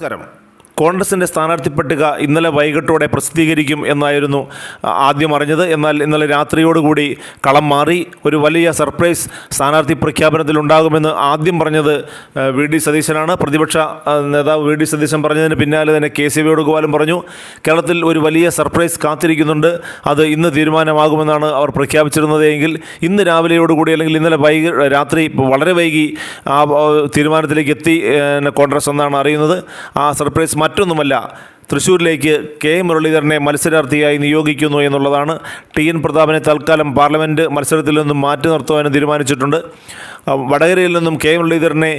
നമസ്കാരം കോൺഗ്രസിന്റെ സ്ഥാനാർത്ഥി പട്ടിക ഇന്നലെ വൈകിട്ടോടെ പ്രസിദ്ധീകരിക്കും എന്നായിരുന്നു ആദ്യം അറിഞ്ഞത്. എന്നാൽ ഇന്നലെ രാത്രിയോടുകൂടി കളം മാറി. ഒരു വലിയ സർപ്രൈസ് സ്ഥാനാർത്ഥി പ്രഖ്യാപനത്തിലുണ്ടാകുമെന്ന് ആദ്യം പറഞ്ഞത് വി ഡി സതീശനാണ്. പ്രതിപക്ഷ നേതാവ് വി ഡി സതീശൻ പറഞ്ഞതിന് പിന്നാലെ തന്നെ കെ സി വേണുഗോപാലും പറഞ്ഞു കേരളത്തിൽ ഒരു വലിയ സർപ്രൈസ് കാത്തിരിക്കുന്നുണ്ട്. അത് ഇന്ന് തീരുമാനമാകുമെന്നാണ് അവർ പ്രഖ്യാപിച്ചിരുന്നത് എങ്കിൽ ഇന്ന് രാവിലെയോടുകൂടി അല്ലെങ്കിൽ ഇന്നലെ വൈകി രാത്രി വളരെ വൈകി ആ തീരുമാനത്തിലേക്ക് എത്തി കോൺഗ്രസ് എന്നാണ് അറിയുന്നത്. ആ സർപ്രൈസ് മറ്റൊന്നുമല്ല തൃശ്ശൂരിലേക്ക് കെ. മുരളീധരനെ മത്സരാർത്ഥിയായി നിയോഗിക്കുന്നു എന്നുള്ളതാണ് ടി. എൻ. പ്രതാപനെ തൽക്കാലം പാർലമെന്റ് മത്സരത്തിൽ നിന്നും മാറ്റി നിർത്തുവാനും തീരുമാനിച്ചിട്ടുണ്ട്. വടകരയിൽ നിന്നും കെ. മുരളീധരനെ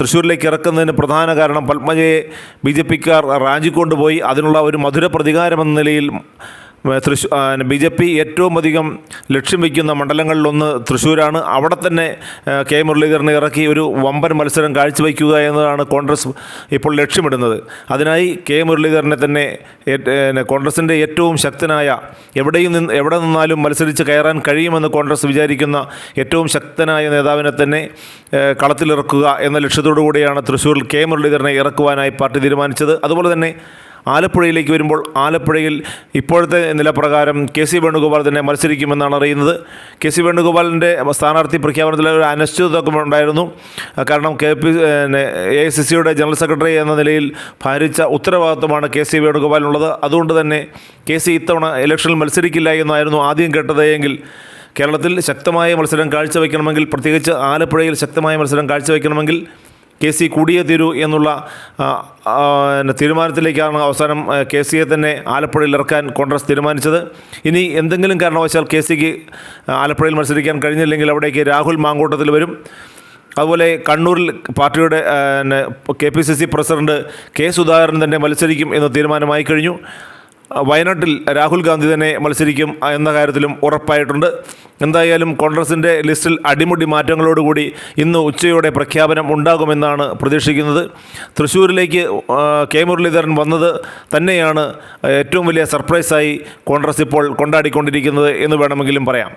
തൃശ്ശൂരിലേക്ക് ഇറക്കുന്നതിന് പ്രധാന കാരണം പത്മജയെ ബി ജെ പിക്കാർ റാഞ്ചിക്കൊണ്ടുപോയി. അതിനുള്ള ഒരു മധുര പ്രതികാരമെന്ന നിലയിൽ തൃശ്ശൂർ ബി ജെ പി ഏറ്റവും അധികം ലക്ഷ്യം വയ്ക്കുന്ന മണ്ഡലങ്ങളിലൊന്ന് തൃശ്ശൂരാണ് അവിടെ തന്നെ കെ മുരളീധരനെ ഇറക്കി ഒരു വമ്പൻ മത്സരം കാഴ്ചവെക്കുക എന്നതാണ് കോൺഗ്രസ് ഇപ്പോൾ ലക്ഷ്യമിടുന്നത്. അതിനായി കെ മുരളീധരനെ തന്നെ കോൺഗ്രസിന്റെ ഏറ്റവും ശക്തനായ എവിടെയും നിന്ന് എവിടെ നിന്നാലും മത്സരിച്ച് കയറാൻ കഴിയുമെന്ന് കോൺഗ്രസ് വിചാരിക്കുന്ന ഏറ്റവും ശക്തനായ നേതാവിനെ തന്നെ കളത്തിലിറക്കുക എന്ന ലക്ഷ്യത്തോടു കൂടിയാണ് തൃശ്ശൂരിൽ കെ മുരളീധരനെ ഇറക്കുവാനായി പാർട്ടി തീരുമാനിച്ചത്. അതുപോലെ തന്നെ ആലപ്പുഴയിലേക്ക് വരുമ്പോൾ ആലപ്പുഴയിൽ ഇപ്പോഴത്തെ നിലപ്രകാരം കെ സി വേണുഗോപാൽ തന്നെ മത്സരിക്കുമെന്നാണ് അറിയുന്നത്. കെ സി വേണുഗോപാലിന്റെ സ്ഥാനാർത്ഥി പ്രഖ്യാപനത്തിൽ ഒരു അനിശ്ചിതത്വം ഉണ്ടായിരുന്നു. കാരണം K P A I C സിയുടെ ജനറൽ സെക്രട്ടറി എന്ന നിലയിൽ ഭാരിച്ച ഉത്തരവാദിത്വമാണ് കെ സി വേണുഗോപാലിനുള്ളത്. അതുകൊണ്ട് തന്നെ കെ സി ഇത്തവണ ഇലക്ഷനിൽ മത്സരിക്കില്ല എന്നായിരുന്നു ആദ്യം കേട്ടത് എങ്കിൽ കേരളത്തിൽ ശക്തമായ മത്സരം കാഴ്ചവെക്കണമെങ്കിൽ പ്രത്യേകിച്ച് ആലപ്പുഴയിൽ ശക്തമായ മത്സരം കാഴ്ചവെക്കണമെങ്കിൽ കെ സി കൂടിയേ തീരൂ എന്നുള്ള തീരുമാനത്തിലേക്കാണ് അവസാനം കെ സിയെ തന്നെ ആലപ്പുഴയിൽ ഇറക്കാൻ കോൺഗ്രസ് തീരുമാനിച്ചത്. ഇനി എന്തെങ്കിലും കാരണവശാൽ കെ സിക്ക് ആലപ്പുഴയിൽ മത്സരിക്കാൻ കഴിഞ്ഞില്ലെങ്കിൽ അവിടേക്ക് രാഹുൽ മാങ്കോട്ടത്തിൽ വരും. അതുപോലെ കണ്ണൂരിൽ പാർട്ടിയുടെ K P C C president K Sudhakaran തന്നെ മത്സരിക്കും എന്ന് തീരുമാനമായി കഴിഞ്ഞു. വയനാട്ടിൽ രാഹുൽ ഗാന്ധി തന്നെ മത്സരിക്കും എന്ന കാര്യത്തിലും ഉറപ്പായിട്ടുണ്ട്. എന്തായാലും കോൺഗ്രസിന്റെ ലിസ്റ്റിൽ അടിമുടി മാറ്റങ്ങളോടുകൂടി ഇന്ന് ഉച്ചയോടെ പ്രഖ്യാപനം ഉണ്ടാകുമെന്നാണ് പ്രതീക്ഷിക്കുന്നത്. തൃശ്ശൂരിലേക്ക് കെ മുരളീധരൻ വന്നത് തന്നെയാണ്. ഏറ്റവും വലിയ സർപ്രൈസായി കോൺഗ്രസ് ഇപ്പോൾ കൊണ്ടാടിക്കൊണ്ടിരിക്കുന്നത് എന്ന് വേണമെങ്കിലും പറയാം.